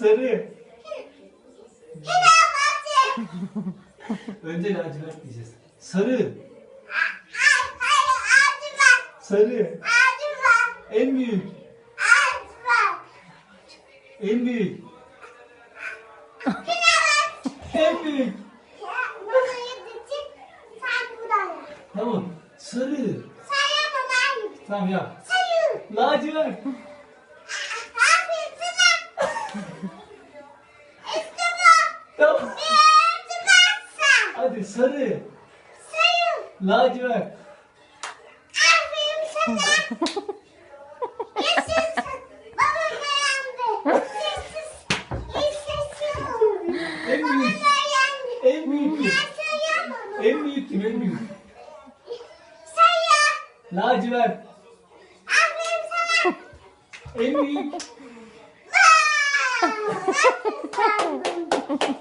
Sarı. Önce lacivert diyeceğiz. Sarı. Sarı. En büyük. En büyük. En büyük. Tamam. Sarı. Tamam yap. Lacivert. Aferin sana. İşte bu. Tamam. Bir acıbaksa. Hadi sarı. Sayın. Lacivert. Aferin sana. Yaşasın. Baba beğendi. Yaşasın. Yaşasın. En büyük. En büyük kim? En büyük kim? En büyük. Sayı. Lacivert. Aferin sana. En büyük. Aa! Nasıl sandın?